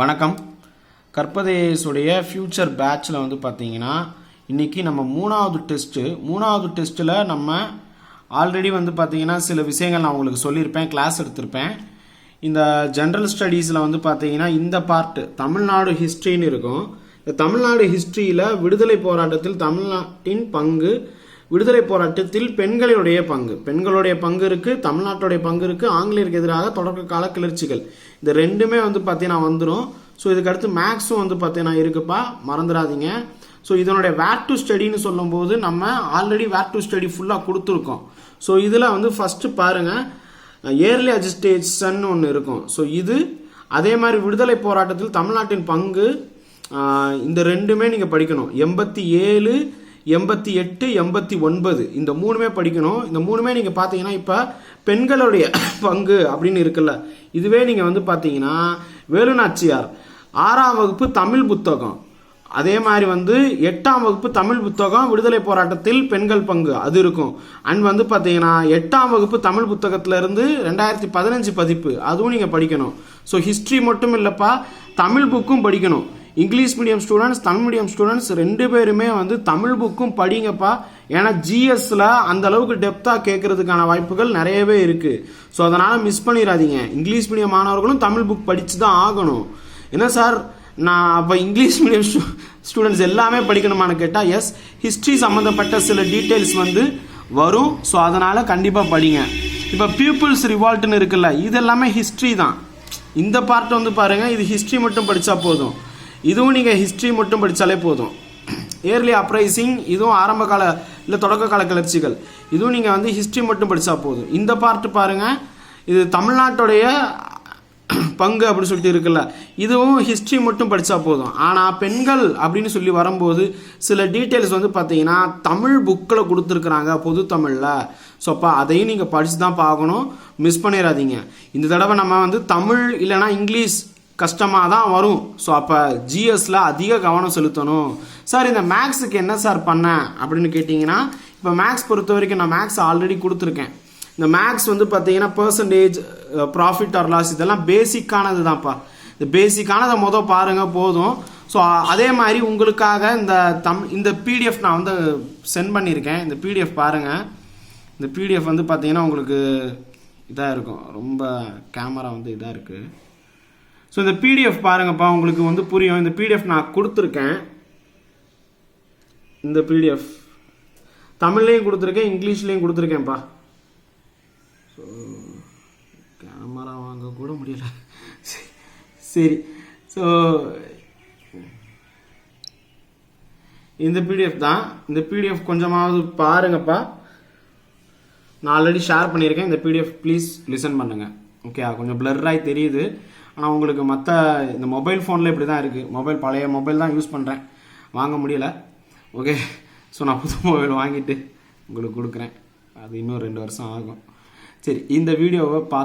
வணக்கம். கற்பதேசுடைய ஃப்யூச்சர் பேட்சில் வந்து பார்த்தீங்கன்னா இன்றைக்கி நம்ம மூணாவது டெஸ்ட்டு மூணாவது டெஸ்ட்டில் நம்ம ஆல்ரெடி வந்து பார்த்தீங்கன்னா சில விஷயங்கள் நான் உங்களுக்கு சொல்லியிருப்பேன் கிளாஸ் எடுத்திருப்பேன். இந்த ஜென்ரல் ஸ்டடீஸில் வந்து பார்த்தீங்கன்னா இந்த பார்ட்டு தமிழ்நாடு ஹிஸ்ட்ரின்னு இருக்கும். இந்த தமிழ்நாடு ஹிஸ்ட்ரியில் விடுதலை போராட்டத்தில் தமிழ்நாட்டின் பங்கு விடுதலை போராட்டத்தில் பெண்களுடைய பங்கு. பெண்களுடைய பங்கு இருக்கு தமிழ்நாட்டுடைய பங்கு இருக்கு ஆங்கிலேயருக்கு எதிராக தொடக்க கால கிளர்ச்சிகள். இந்த ரெண்டுமே வந்து பார்த்தீங்கன்னா வந்துடும் ஸோ இதுக்கு அடுத்து மேக்ஸும் வந்து பார்த்தீங்கன்னா இருக்குப்பா மறந்துடாதீங்க. ஸோ இதனுடைய வேர் டு ஸ்டடின்னு சொல்லும்போது நம்ம ஆல்ரெடி வேர் டு ஸ்டடி ஃபுல்லாக கொடுத்துருக்கோம். ஸோ இதில் வந்து ஃபஸ்ட்டு பாருங்கள் இயர்லி அஜிஸ்டேஷன் ஒன்று இருக்கும். ஸோ இது அதே மாதிரி விடுதலை போராட்டத்தில் தமிழ்நாட்டின் பங்கு இந்த ரெண்டுமே நீங்கள் படிக்கணும். எண்பத்தி ஏழு எண்பத்தி எட்டு எண்பத்தி ஒன்பது. இந்த மூணுமே படிக்கணும். இந்த மூணுமே நீங்கள் பார்த்தீங்கன்னா இப்போ பெண்களுடைய பங்கு அப்படின்னு இருக்குல்ல. இதுவே நீங்கள் வந்து பார்த்தீங்கன்னா வேலுநாச்சியார் ஆறாம் வகுப்பு தமிழ் புத்தகம். அதே மாதிரி வந்து எட்டாம் வகுப்பு தமிழ் புத்தகம் விடுதலை போராட்டத்தில் பெண்கள் பங்கு. அது இருக்கும். அண்ட் வந்து பார்த்தீங்கன்னா எட்டாம் வகுப்பு தமிழ் புத்தகத்திலேருந்து ரெண்டாயிரத்தி பதினஞ்சு பதிப்பு. அதுவும் நீங்கள் படிக்கணும். ஸோ ஹிஸ்ட்ரி மட்டும் இல்லைப்பா தமிழ் புக்கும் படிக்கணும். English medium students Tamil medium students ரெண்டு பேருமே வந்து தமிழ் புக்கும் படிங்கப்பா. ஏன்னா ஜிஎஸ்ல அந்த அளவுக்கு டெப்த்தாக கேட்கறதுக்கான வாய்ப்புகள் நிறையவே இருக்கு. ஸோ அதனால் மிஸ் பண்ணிடாதீங்க. இங்கிலீஷ் மீடியம் மாணவர்களும் தமிழ் புக் படித்து தான் ஆகணும். என்ன சார் நான் அப்போ இங்கிலீஷ் மீடியம் ஸ்டூடெண்ட்ஸ் எல்லாமே படிக்கணுமான்னு கேட்டால் எஸ் ஹிஸ்ட்ரி சம்மந்தப்பட்ட சில டீட்டெயில்ஸ் வந்து வரும். ஸோ அதனால் கண்டிப்பாக படிங்க. இப்போ பீப்புள்ஸ் ரிவால்ட்னு இருக்குல்ல இது எல்லாமே ஹிஸ்ட்ரி தான். இந்த பார்ட் வந்து பாருங்கள் இது ஹிஸ்ட்ரி மட்டும் படித்தா போதும். இதுவும் நீங்கள் ஹிஸ்ட்ரி மட்டும் படித்தாலே போதும். இயர்லி அப்ரைசிங் இதுவும் ஆரம்ப கால இல்லை தொடக்க கால கிளர்ச்சிகள். இதுவும் நீங்கள் வந்து ஹிஸ்ட்ரி மட்டும் படித்தா போதும். இந்த பார்ட்டு பாருங்கள் இது தமிழ்நாட்டுடைய பங்கு அப்படின்னு சொல்லிட்டு இருக்குல்ல. இதுவும் ஹிஸ்ட்ரி மட்டும் படித்தா போதும். ஆனால் பெண்கள் அப்படின்னு சொல்லி வரும்போது சில டீட்டெயில்ஸ் வந்து பார்த்தீங்கன்னா தமிழ் புக்கில் கொடுத்துருக்குறாங்க பொது தமிழில். ஸோ அப்போ அதையும் நீங்கள் படித்து தான் பார்க்கணும். மிஸ் பண்ணிடாதீங்க. இந்த தடவை நம்ம வந்து தமிழ் இல்லைன்னா இங்கிலீஷ் கஷ்டமாக தான் வரும். ஸோ அப்போ ஜிஎஸ்ல அதிக கவனம் செலுத்தணும். சார் இந்த மேக்ஸுக்கு என்ன சார் பண்ணேன் அப்படின்னு கேட்டிங்கன்னா இப்போ மேக்ஸ் பொறுத்த வரைக்கும் நான் மேக்ஸ் ஆல்ரெடி கொடுத்துருக்கேன். இந்த மேக்ஸ் வந்து பார்த்தீங்கன்னா பர்சன்டேஜ் ப்ராஃபிட் ஆர் லாஸ் இதெல்லாம் பேசிக்கானது தான்ப்பா. இந்த பேசிக்கானதை மொதல் பாருங்கள் போதும். ஸோ அதே மாதிரி உங்களுக்காக இந்த தம் இந்த பிடிஎஃப் நான் வந்து சென்ட் பண்ணியிருக்கேன். இந்த பிடிஎஃப் பாருங்கள் இந்த பிடிஎஃப் வந்து பார்த்தீங்கன்னா உங்களுக்கு இதாக இருக்கும். ரொம்ப கேமரா வந்து இதாக இருக்குது ஸோ இந்த பிடிஎஃப் பாருங்கப்பா உங்களுக்கு வந்து புரியும். இந்த பிடிஎஃப் நான் கொடுத்துருக்கேன். இந்த பிடிஎஃப் தமிழ்லேயும் கொடுத்துருக்கேன் இங்கிலீஷ்லேயும் கொடுத்துருக்கேன்ப்பா. ஸோ கேமரா வாங்க கூட முடியல. சரி ஸோ இந்த பிடிஎஃப் தான். இந்த பிடிஎஃப் கொஞ்சமாவது பாருங்கப்பா. நான் ஆல்ரெடி ஷேர் பண்ணியிருக்கேன். இந்த பிடிஎஃப் ப்ளீஸ் லிசன் பண்ணுங்கள் ஓகே கொஞ்சம் blurராகி தெரியுது. ஆனால் உங்களுக்கு மற்ற இந்த மொபைல் ஃபோனில் இப்படி தான் இருக்குது மொபைல் பழைய மொபைல் தான் யூஸ் பண்ணுறேன் வாங்க முடியல. ஓகே ஸோ நான் புது மொபைல் வாங்கிட்டு உங்களுக்கு கொடுக்குறேன். அது இன்னும் ரெண்டு வருஷம் ஆகும். சரி இந்த வீடியோவை பார்த்து